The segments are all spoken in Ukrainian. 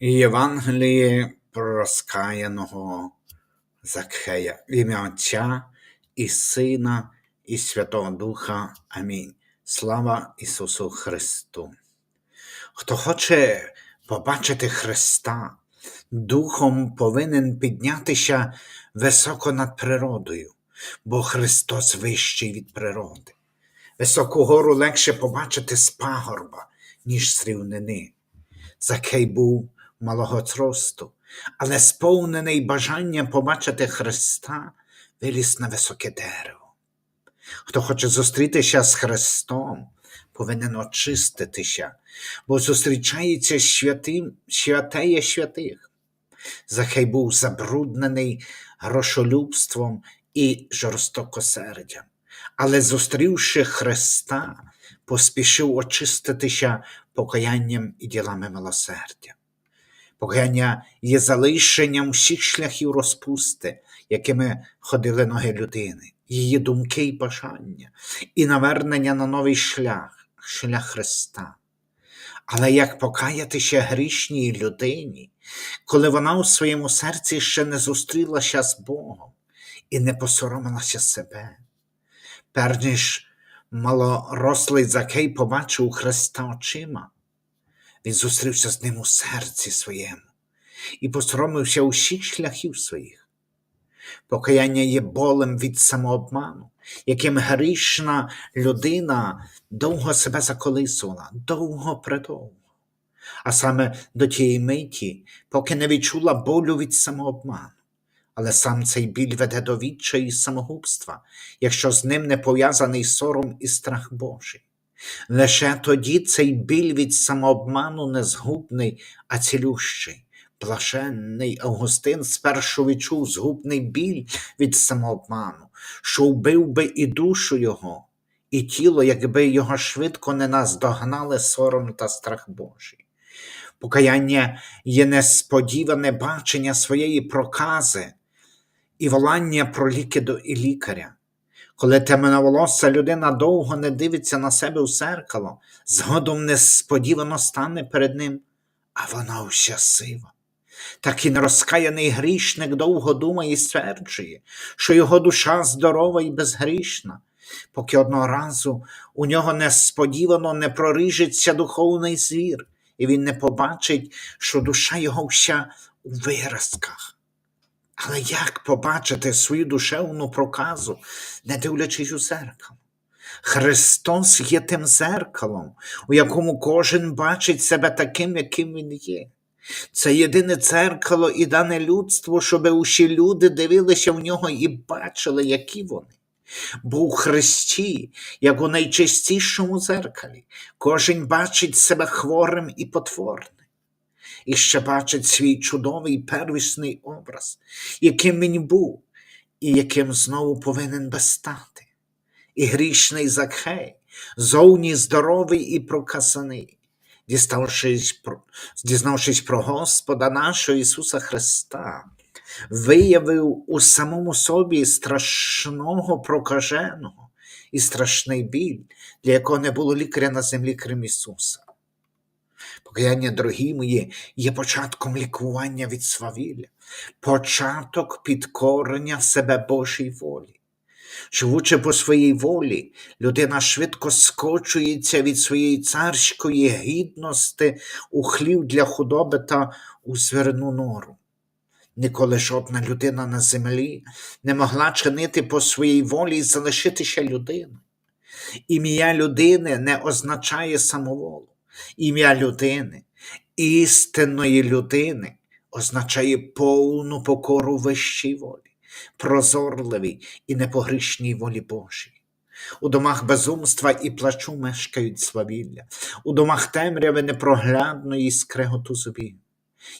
Євангеліє про розкаяного Закхея в ім'я Отця і Сина, і Святого Духа. Амінь. Слава Ісусу Христу. Хто хоче побачити Христа, Духом повинен піднятися високо над природою, бо Христос вищий від природи. Високу гору легше побачити з пагорба, ніж з рівнини. Закей був малого зросту, але сповнений бажанням побачити Христа, виліз на високе дерево. Хто хоче зустрітися з Христом, повинен очиститися, бо зустрічається святим, святеє святих. Захей був забруднений грошолюбством і жорстокосердям, але, зустрівши Христа, поспішив очиститися покаянням і ділами милосердя. Покаяння є залишенням всіх шляхів розпусти, якими ходили ноги людини, її думки і бажання, і навернення на новий шлях, шлях Христа. Але як покаятися грішній людині, коли вона у своєму серці ще не зустрілася з Богом і не посоромилася себе? Перш ніж малорослий Закей побачив Христа очима, він зустрівся з ним у серці своєму і посоромився усіх шляхів своїх. Покаяння є болем від самообману, яким грішна людина довго себе заколисувала, довго предовго. А саме до тієї миті, поки не відчула болю від самообману. Але сам цей біль веде до відчаю і самогубства, якщо з ним не пов'язаний сором і страх Божий. Лише тоді цей біль від самообману не згубний, а цілющий. Блаженний Августин спершу відчув згубний біль від самообману, що вбив би і душу його, і тіло, якби його швидко не наздогнали сором та страх Божий. Покаяння є несподіване бачення своєї прокази і волання про ліки до і лікаря. Коли темноволоса людина довго не дивиться на себе у зеркало, згодом несподівано стане перед ним, а вона сива. Так і нерозкаяний грішник довго думає і стверджує, що його душа здорова і безгрішна, поки одного разу у нього несподівано не прорижиться духовний звір, і він не побачить, що душа його вся у виразках. Але як побачити свою душевну проказу, не дивлячись у зеркало? Христос є тим зеркалом, у якому кожен бачить себе таким, яким Він є. Це єдине дзеркало і дане людству, щоб усі люди дивилися в нього і бачили, які вони. Бо у Христі, як у найчистішому зеркалі, кожен бачить себе хворим і потворним і ще бачить свій чудовий первісний образ, яким він був, і яким знову повинен би стати. І грішний Закхей, зовні здоровий і проказаний, дізнавшись про, дізнавшись про Господа нашого Ісуса Христа, виявив у самому собі страшного прокаженого і страшний біль, для якого не було лікаря на землі, крім Ісуса. Покаяння, дорогі мої, є початком лікування від свавілля, початок підкорення себе Божій волі. Живучи по своїй волі, людина швидко скочується від своєї царської гідності у хлів для худоби та у зверну нору. Ніколи жодна людина на землі не могла чинити по своїй волі і залишитися людиною. Ім'я людини не означає самоволу. Ім'я людини, істинної людини означає повну покору вищій волі, прозорливій і непогрішній волі Божій. У домах безумства і плачу мешкають свавілля, у домах темряви непроглядної скреготу зубів.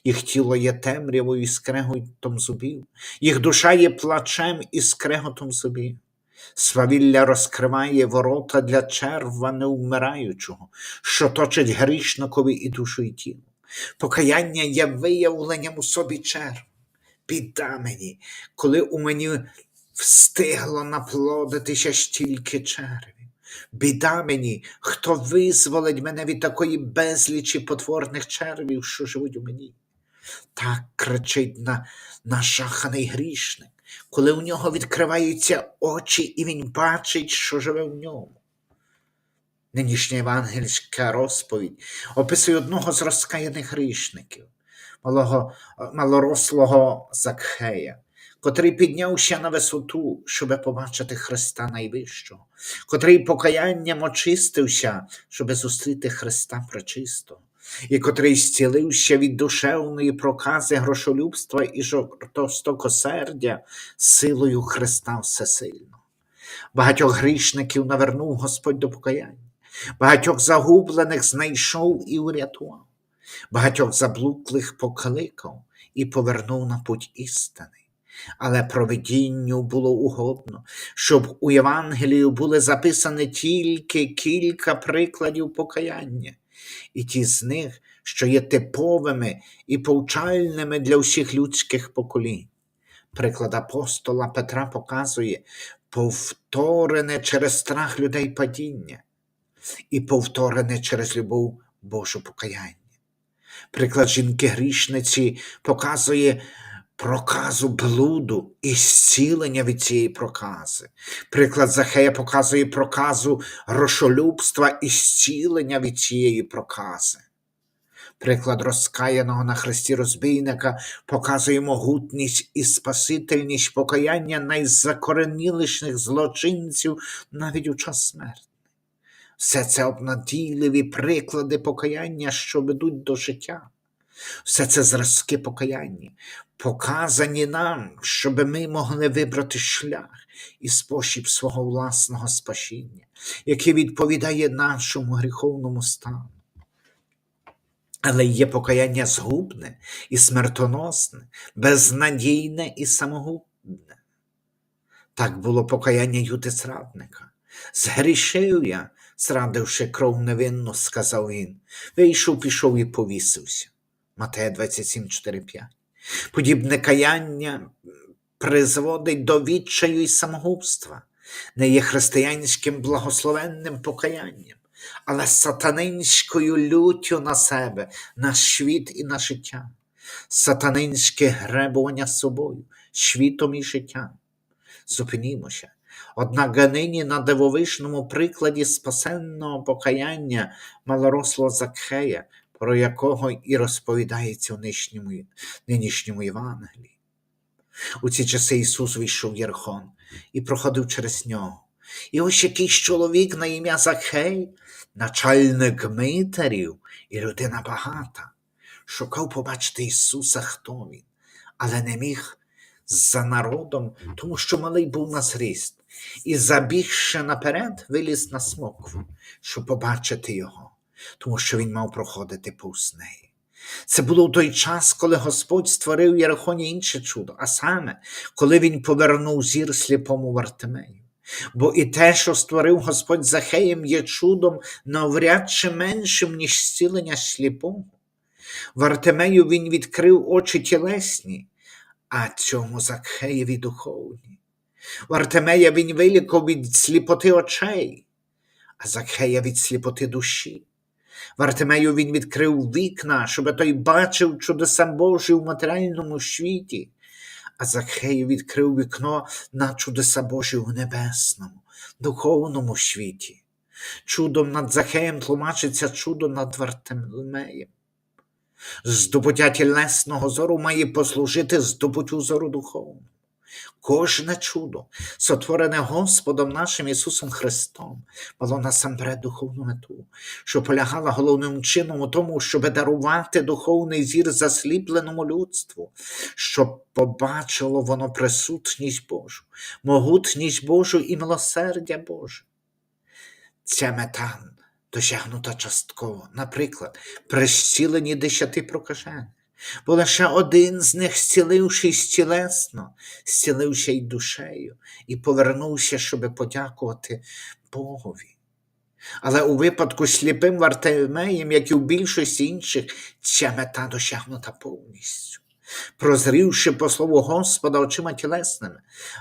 Їх тіло є темрявою і скреготом зубів, їх душа є плачем і скреготом зубів. Свавілля розкриває ворота для черва неумираючого, що точить грішникові і душу і тіло. Покаяння є виявленням у собі черв. Біда мені, коли у мені встигло наплодитися стільки червів. Біда мені, хто визволить мене від такої безлічі потворних червів, що живуть у мені. Так кричить на, нашаханий грішник, коли у нього відкриваються очі, і він бачить, що живе в ньому. Нинішня євангельська розповідь описує одного з розкаяних грішників, малого, малорослого Закхея, котрий піднявся на висоту, щоб побачити Христа найвищого, котрий покаянням очистився, щоб зустріти Христа пречистого, і котрий зцілився від душевної прокази грошолюбства і жорстокосердя силою Христа Всесильного. Багатьох грішників навернув Господь до покаяння, багатьох загублених знайшов і урятував, багатьох заблуклих покликав і повернув на путь істини. Але провидінню було угодно, щоб у Євангелію були записані тільки кілька прикладів покаяння, і ті з них, що є типовими і повчальними для всіх людських поколінь. Приклад апостола Петра показує повторене через страх людей падіння і повторене через любов Божу покаяння. Приклад жінки грішниці показує проказу блуду і зцілення від цієї прокази. Приклад Захея показує проказу грошолюбства і зцілення від цієї прокази. Приклад розкаяного на хресті розбійника показує могутність і спасительність покаяння найзакореніліших злочинців навіть у час смерти. Все це обнадійливі приклади покаяння, що ведуть до життя. Все це зразки покаяння, показані нам, щоб ми могли вибрати шлях і спосіб свого власного спасіння, який відповідає нашому гріховному стану. Але є покаяння згубне і смертоносне, безнадійне і самогубне. Так було покаяння Юди зрадника. Згрішив я, зрадивши кров невинну, сказав він. Вийшов, пішов і повісився. Матея 27, 4, 5. Подібне каяння призводить до відчаю і самогубства, не є християнським благословенним покаянням, але сатанинською люттю на себе, на світ і на життя, сатанинське гребування собою, світом і життям. Зупинімося. Однак нині на дивовижному прикладі спасенного покаяння малорослого Закхея, про якого і розповідається у нинішньому, нинішньому Євангелії. У ці часи Ісус вийшов Єрхон і проходив через нього. І ось якийсь чоловік на ім'я Закхей, начальник митарів і людина багата, шукав побачити Ісуса, хто він, але не міг за народом, тому що малий був на зріст, і забігши наперед, виліз на смокву, щоб побачити його, тому що він мав проходити повз неї. Це було в той час, коли Господь створив Єрихоні інше чудо, а саме, коли він повернув зір сліпому Вартимею. Бо і те, що створив Господь Захеєм, є чудом навряд чи меншим, ніж зцілення сліпого. Вартимею він відкрив очі тілесні, а цьому Закхеєві духовні. Вартимея він вилікав від сліпоти очей, а Закхея від сліпоти душі. Вартимею він відкрив вікна, щоб той бачив чудеса Божі в матеріальному світі, а Закхею відкрив вікно на чудеса Божі в небесному, духовному світі. Чудом над Захеєм тлумачиться чудо над Вартимеєм. Здобуття тілесного зору має послужити здобуттю зору духовного. Кожне чудо, сотворене Господом нашим Ісусом Христом, мало насамперед духовну мету, що полягала головним чином у тому, щоб дарувати духовний зір засліпленому людству, щоб побачило воно присутність Божу, могутність Божу і милосердя Боже. Ця мета досягнута частково, наприклад, при зціленні десяти прокажених. Бо лише один з них, зцілившись тілесно, зцілився й душею і повернувся, щоб подякувати Богові. Але у випадку сліпим Вартимеєм, як і у більшості інших, ця мета досягнута повністю. Прозрівши по слову Господа очима тілесними,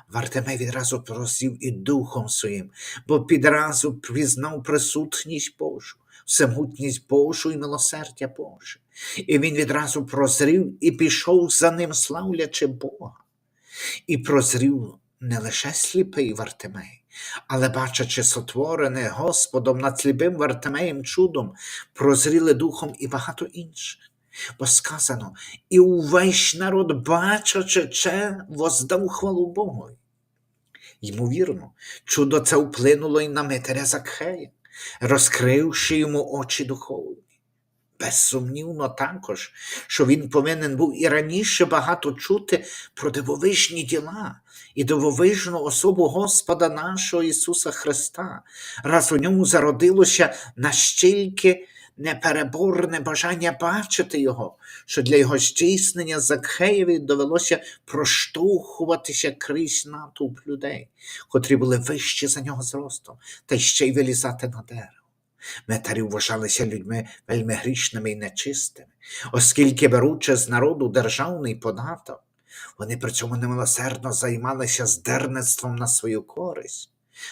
Вартимей відразу прозрів і духом своїм, бо підразу пізнав присутність Божу, всемутність Божу і милосердя Боже. І він відразу прозрів і пішов за ним, славлячи Бога. І прозрів не лише сліпий Вартимей, але, бачачи сотворене Господом над сліпим Вартимеєм чудом, прозріли духом і багато інших. Бо сказано, і увесь народ, бачачи це, воздав хвалу Богу. Ймовірно, чудо це вплинуло і на Митаря Закхея, розкривши йому очі духовні. Безсумнівно також, що він повинен був і раніше багато чути про дивовижні діла і дивовижну особу Господа нашого Ісуса Христа, раз у ньому зародилося настільки непереборне бажання бачити Його, що для його здійснення Закхеєві довелося проштовхуватися крізь натовп людей, котрі були вищі за нього зростом, та ще й вилізати на дерево. Метарі вважалися людьми вельми грішними і нечистими, оскільки, беручи з народу державний податок, вони при цьому немилосердно займалися здерництвом на свою користь,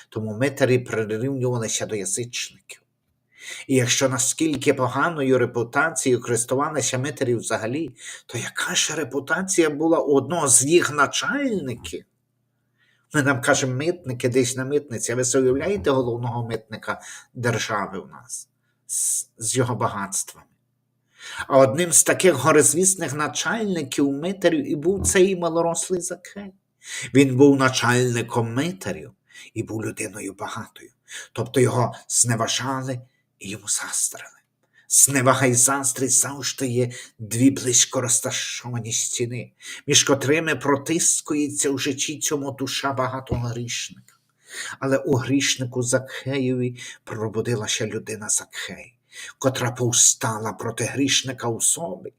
тому митарі прирівнювалися до язичників. І якщо наскільки поганою репутацією користувалися митарі взагалі, то яка ж репутація була у одного з їх начальників? Ми нам кажемо митники десь на митниці. А ви собі уявляєте головного митника держави у нас з, з його багатствами? А одним з таких горизвісних начальників митарів і був цей малорослий Закхей. Він був начальником митарів і був людиною багатою. Тобто його зневажали і йому заздрили. Зневага й заздрість завжди є дві близько розташовані стіни, між котрими протискується в житті цьому душа багатого грішника. Але у грішнику Закхеєві пробудилася людина Закхей, котра повстала проти грішника у собі,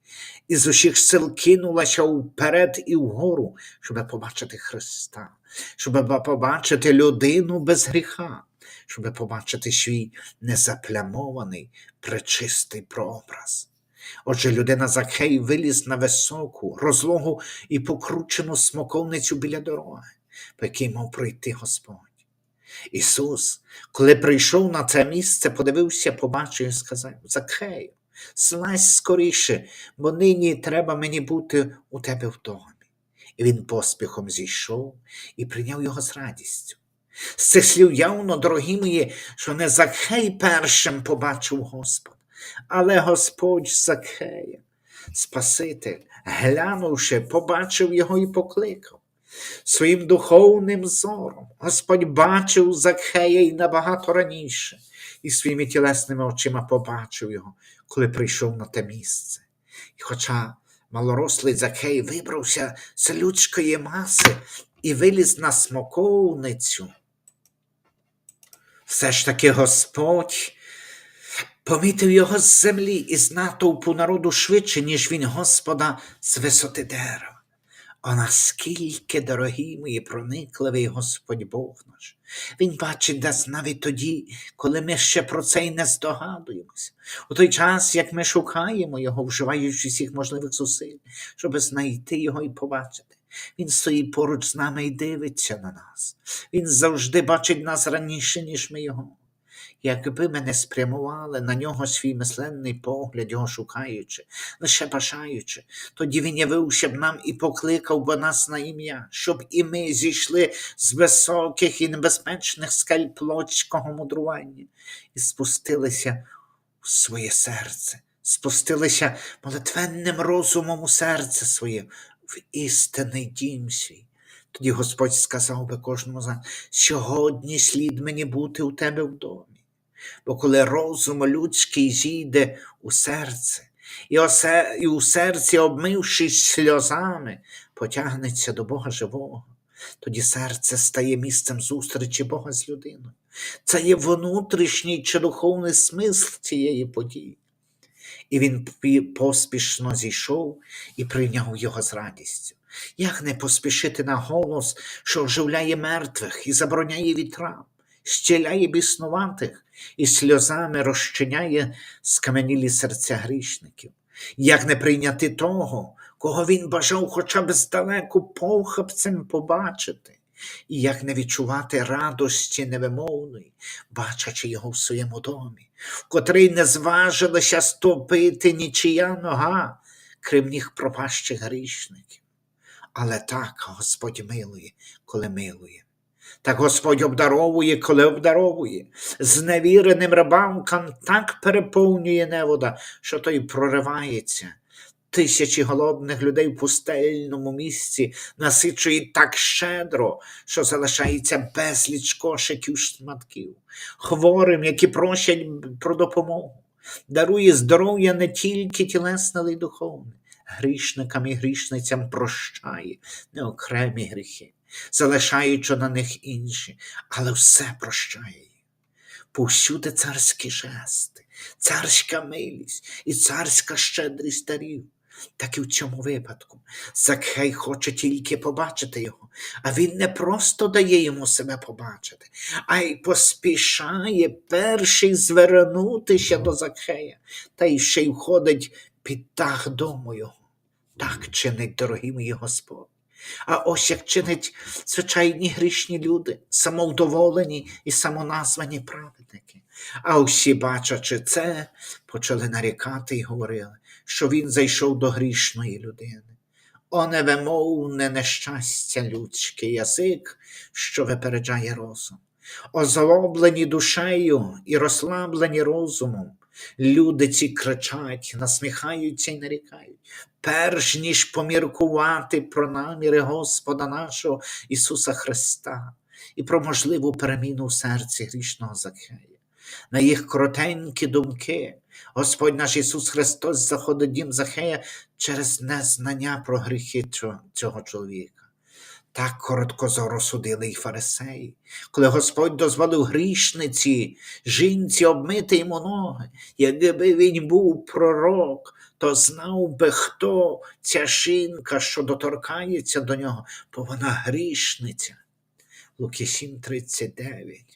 і з усіх сил кинулася вперед і вгору, щоб побачити Христа, щоб побачити людину без гріха, щоб побачити свій незаплямований, пречистий прообраз. Отже, людина Закхей виліз на високу, розлогу і покручену смоковницю біля дороги, по якій мав пройти Господь. Ісус, коли прийшов на це місце, подивився, побачив і сказав: Закхею, злазь скоріше, бо нині треба мені бути у тебе в домі. І він поспіхом зійшов і прийняв його з радістю. З цих явно, дорогі мої, що не Закхей першим побачив Господа, але Господь Закхея, Спаситель, глянувши, побачив його і покликав. Своїм духовним зором Господь бачив Закхея і набагато раніше, і своїми тілесними очима побачив його, коли прийшов на те місце. І хоча малорослий Закхей вибрався з людської маси і виліз на смоковницю, все ж таки Господь помітив його з землі і з натовпу народу швидше, ніж він Господа з висоти дерева. О, наскільки, дорогі мої, проникливий Господь Бог наш. Він бачить нас навіть тоді, коли ми ще про це й не здогадуємося. У той час, як ми шукаємо Його, вживаючи всіх можливих зусиль, щоб знайти Його і побачити. Він стоїть поруч з нами і дивиться на нас. Він завжди бачить нас раніше, ніж ми його. Якби ми не спрямували на нього свій мисленний погляд, його шукаючи, лише бажаючи, тоді він явився б нам і покликав би нас на ім'я, щоб і ми зійшли з високих і небезпечних скель плотського мудрування і спустилися в своє серце, спустилися молитвенним розумом у серце своє, в істинний дім свій. Тоді Господь сказав би кожному з сьогодні слід мені бути у тебе в домі. Бо коли розум людський зійде у серце, і, осе, і у серці, обмившись сльозами, потягнеться до Бога живого, тоді серце стає місцем зустрічі Бога з людиною. Це є внутрішній чи духовний смисл цієї події. І він поспішно зійшов і прийняв його з радістю. Як не поспішити на голос, що оживляє мертвих і забороняє вітрам, щеляє біснуватих і сльозами розчиняє скаменілі серця грішників? Як не прийняти того, кого він бажав хоча б здалеку похапцем побачити, і як не відчувати радості невимовної, бачачи його в своєму домі, в котрий не зважилася ступити нічия нога, крім ніг пропащих грішників. Але так Господь милує, коли милує. Так Господь обдаровує, коли обдаровує. Зневіреним рабанкам так переповнює невода, що той проривається. Тисячі голодних людей в пустельному місці насичують так щедро, що залишається безліч кошиків шматків, хворим, які просять про допомогу, дарує здоров'я не тільки тілесне, але й духовне. Грішникам і грішницям прощає неокремі гріхи, залишаючи на них інші, але все прощає. Повсюди царські жести, царська милість і царська щедрість дарів. Так і в цьому випадку Закхей хоче тільки побачити його, а він не просто дає йому себе побачити, а й поспішає перший звернутися до Закхея, та й ще й входить під дах дому його. Так чинить, дорогі мої Господь. А ось як чинить звичайні грішні люди, самовдоволені і самоназвані праведники. А усі, бачачи це, почали нарікати і говорили, що він зайшов до грішної людини. О невимовне нещастя людський язик, що випереджає розум. Озлоблені душею і розслаблені розумом, люди ці кричать, насміхаються і нарікають, перш ніж поміркувати про наміри Господа нашого Ісуса Христа і про можливу переміну в серці грішного Закхея. На їх коротенькі думки Господь наш Ісус Христос заходить дім Захея через незнання про гріхи цього- чоловіка. Так короткозоро судили й фарисеї, коли Господь дозволив грішниці, жінці обмити йому ноги. Якби він був пророк, то знав би, хто ця жінка, що доторкається до нього, бо вона грішниця. Луки 7:39.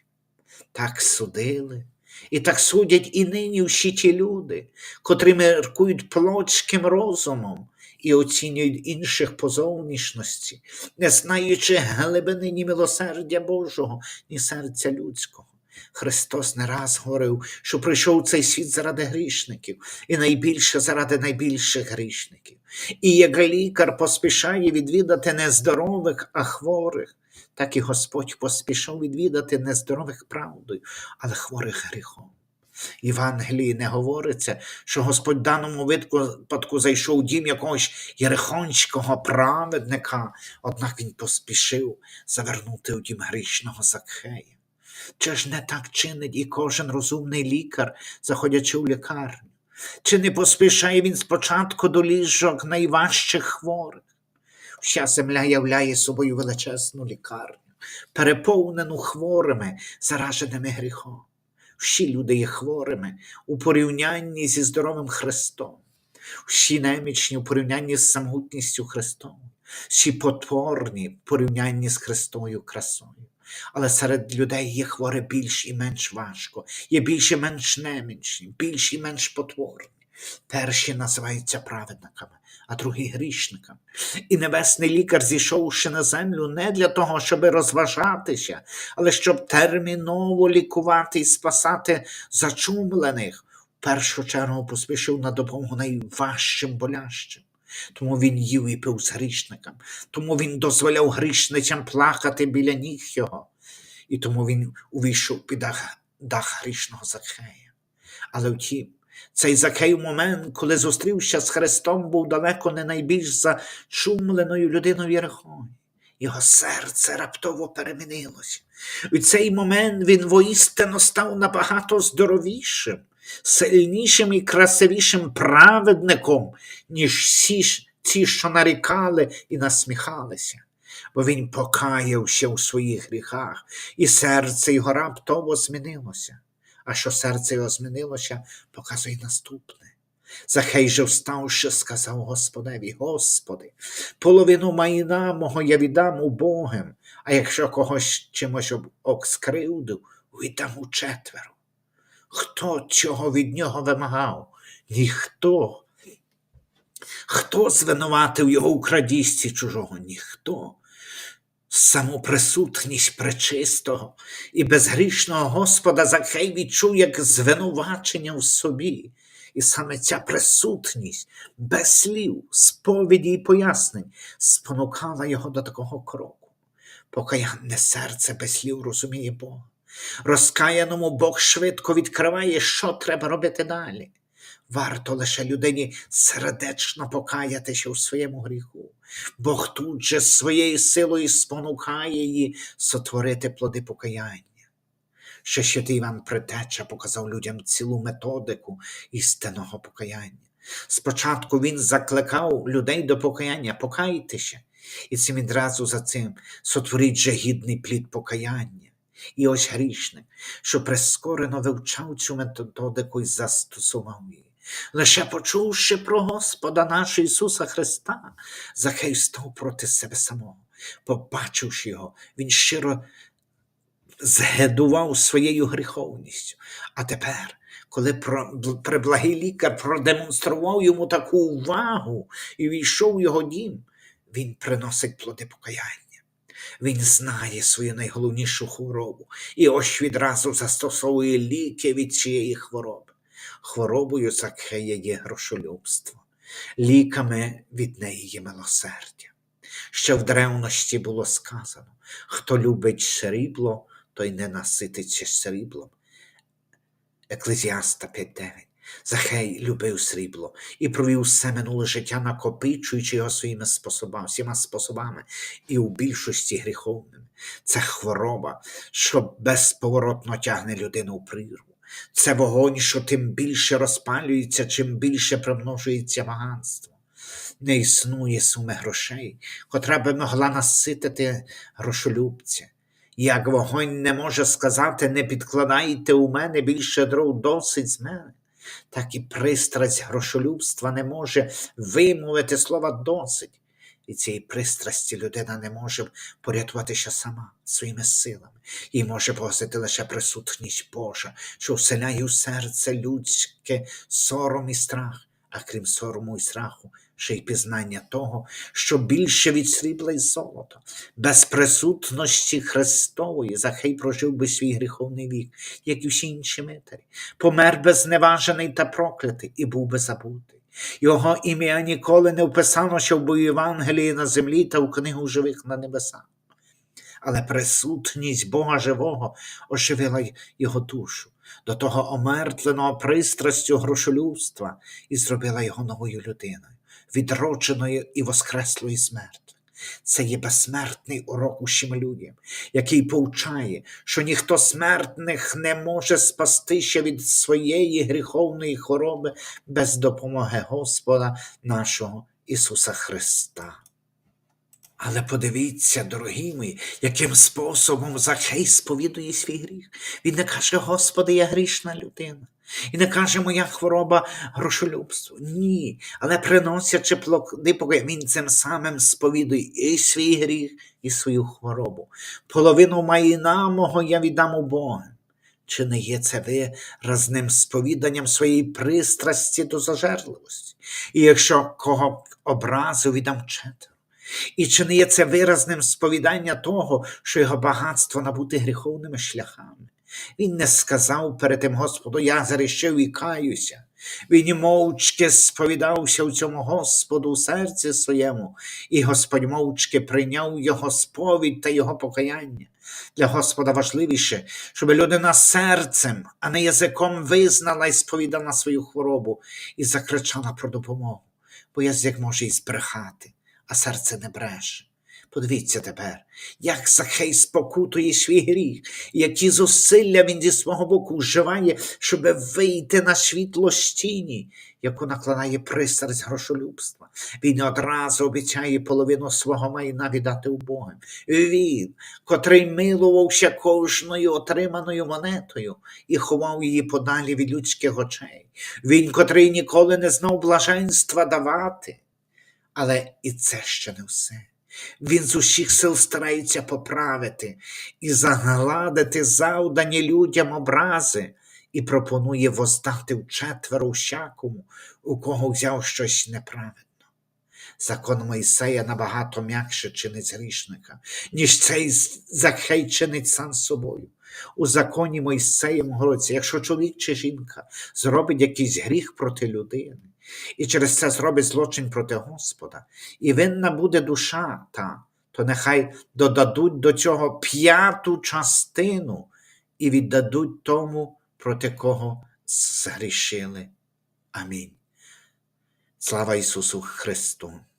Так судили. І так судять і нині всі ті люди, котрі міркують плотським розумом і оцінюють інших по зовнішності, не знаючи глибини ні милосердя Божого, ні серця людського. Христос не раз говорив, що прийшов цей світ заради грішників, і найбільше заради найбільших грішників. І як лікар поспішає відвідати не здорових, а хворих, так і Господь поспішав відвідати нездорових правдою, але хворих гріхом. Євангелії не говориться, що Господь в даному випадку зайшов у дім якогось єрихонського праведника, однак він поспішив завернути у дім грішного Закхея. Чи ж не так чинить і кожен розумний лікар, заходячи в лікарню? Чи не поспішає він спочатку до ліжок найважчих хворих? Вся земля являє собою величезну лікарню, переповнену хворими, зараженими гріхом. Всі люди є хворими у порівнянні зі здоровим Христом, всі немічні у порівнянні з самотністю Христом, всі потворні в порівнянні з Христою красою. Але серед людей є хворе більш і менш важко, є більш і менш немічні, більш і менш потворні. Перші називаються праведниками, а другі грішниками. І небесний лікар, зійшовши на землю, не для того, щоб розважатися, але щоб терміново лікувати і спасати зачумлених, в першу чергу поспішив на допомогу найважчим болящим. Тому він їв і пив з грішниками, тому він дозволяв грішницям плакати біля ніг його, і тому він увійшов під дах, дах грішного Закхея. Але втім, цей Закхей в момент, коли зустрівся з Христом, був далеко не найбільш зачумленою людиною Єрихоні. Його серце раптово перемінилося. У цей момент він воістину став набагато здоровішим, сильнішим і красивішим праведником, ніж всі ті, що нарікали і насміхалися. Бо він покаявся у своїх гріхах, і серце його раптово змінилося. А що серце його змінилося, показує наступне. Захей же вставши, сказав Господеві, Господи, половину майна мого я віддам убогим, а якщо когось чимось об- обскривдив, віддам у четверо. Хто цього від нього вимагав? Ніхто. Хто звинуватив його у крадісті чужого? Ніхто. Самоприсутність пречистого і безгрішного Господа Закхей відчув як звинувачення в собі. І саме ця присутність без слів, сповіді і пояснень спонукала його до такого кроку. Покаянне серце без слів розуміє Бога. Розкаяному Бог швидко відкриває, що треба робити далі. Варто лише людині сердечно покаятися у своєму гріху. Бог тут же своєю силою спонукає її сотворити плоди покаяння. Що святий Іван Предтеча показав людям цілу методику істинного покаяння. Спочатку він закликав людей до покаяння, покайтеся, і цим відразу за цим сотворіть же гідний плід покаяння. І ось грішник, що прискорено вивчав цю методику і застосував її. Лише почувши про Господа нашого Ісуса Христа, Захей став проти себе самого. Побачивши його, він щиро згедував своєю гріховністю. А тепер, коли приблагий лікар продемонстрував йому таку увагу і війшов у його дім, він приносить плоди покаяння. Він знає свою найголовнішу хворобу і ось відразу застосовує ліки від цієї хвороби. Хворобою Закхея є грошолюбство, ліками від неї є милосердя. Ще в древності було сказано: хто любить срібло, той не насититься сріблом. Еклезіаста 5.9. Захей любив срібло і провів все минуле життя, накопичуючи його своїми способами, всіма способами, і у більшості гріховними. Це хвороба, що безповоротно тягне людину у прірву. Це вогонь, що тим більше розпалюється, чим більше примножується багатство. Не існує суми грошей, котра би могла наситити грошолюбця. Як вогонь не може сказати, не підкладайте у мене більше дров, досить з мене, так і пристрасть грошолюбства не може вимовити слова досить. І цієї пристрасті людина не може порятуватися сама своїми силами. Їй може погасити лише присутність Божа, що вселяє у серце людське сором і страх, а крім сорому і страху, ще й пізнання того, що більше від срібла і золота. Без присутності Христової Захей прожив би свій гріховний вік, як і всі інші митарі, помер би зневажений та проклятий і був би забутий. Його ім'я ніколи не вписано, що в Євангелії на землі та у книгу живих на небесах. Але присутність Бога живого оживила його душу, до того омертвленого пристрастю грошолюбства і зробила його новою людиною, відродженою і воскреслою з мертвих. Це є безсмертний урок усім людям, який повчає, що ніхто смертних не може спасти ще від своєї гріховної хвороби без допомоги Господа нашого Ісуса Христа. Але подивіться, дорогі мої, яким способом Захей сповідує свій гріх. Він не каже, Господи, я грішна людина. І не каже, моя хвороба грошолюбство. Ні. Але приносячи плоди покоя, він цим самим сповідує і свій гріх, і свою хворобу. Половину майна мого я віддам у Бога. Чи не є це виразним сповіданням своєї пристрасті до зажерливості? І якщо кого образив, віддам четверо. І чи не є це виразним сповідання того, що його багатство набути гріховними шляхами? Він не сказав перед тим Господу, я зарішив і каюся. Він мовчки сповідався у цьому Господу у серці своєму, і Господь мовчки прийняв його сповідь та його покаяння. Для Господа важливіше, щоб людина серцем, а не язиком визнала і сповідала свою хворобу і закричала про допомогу, бо язик може і збрехати а серце не бреше. Подивіться тепер, як Захей спокутує свій гріх, які зусилля він зі свого боку вживає, щоб вийти на світло стіні, яку накладає пристрасть грошолюбства. Він одразу обіцяє половину свого майна віддати убогим. Він, котрий милувався кожною отриманою монетою і ховав її подалі від людських очей. Він, котрий ніколи не знав блаженства давати. Але і це ще не все. Він з усіх сил старається поправити і загладити завдані людям образи і пропонує воздати вчетверо всякому, у кого взяв щось неправедне. Закон Мойсея набагато м'якше чинить грішника, ніж цей Закхей чинить сам собою. У законі Мойсеєм говориться, якщо чоловік чи жінка зробить якийсь гріх проти людини, і через це зробить злочин проти Господа, і винна буде душа та, то нехай додадуть до цього п'яту частину і віддадуть тому, проти кого згрішили. Амінь. Слава Ісусу Христу!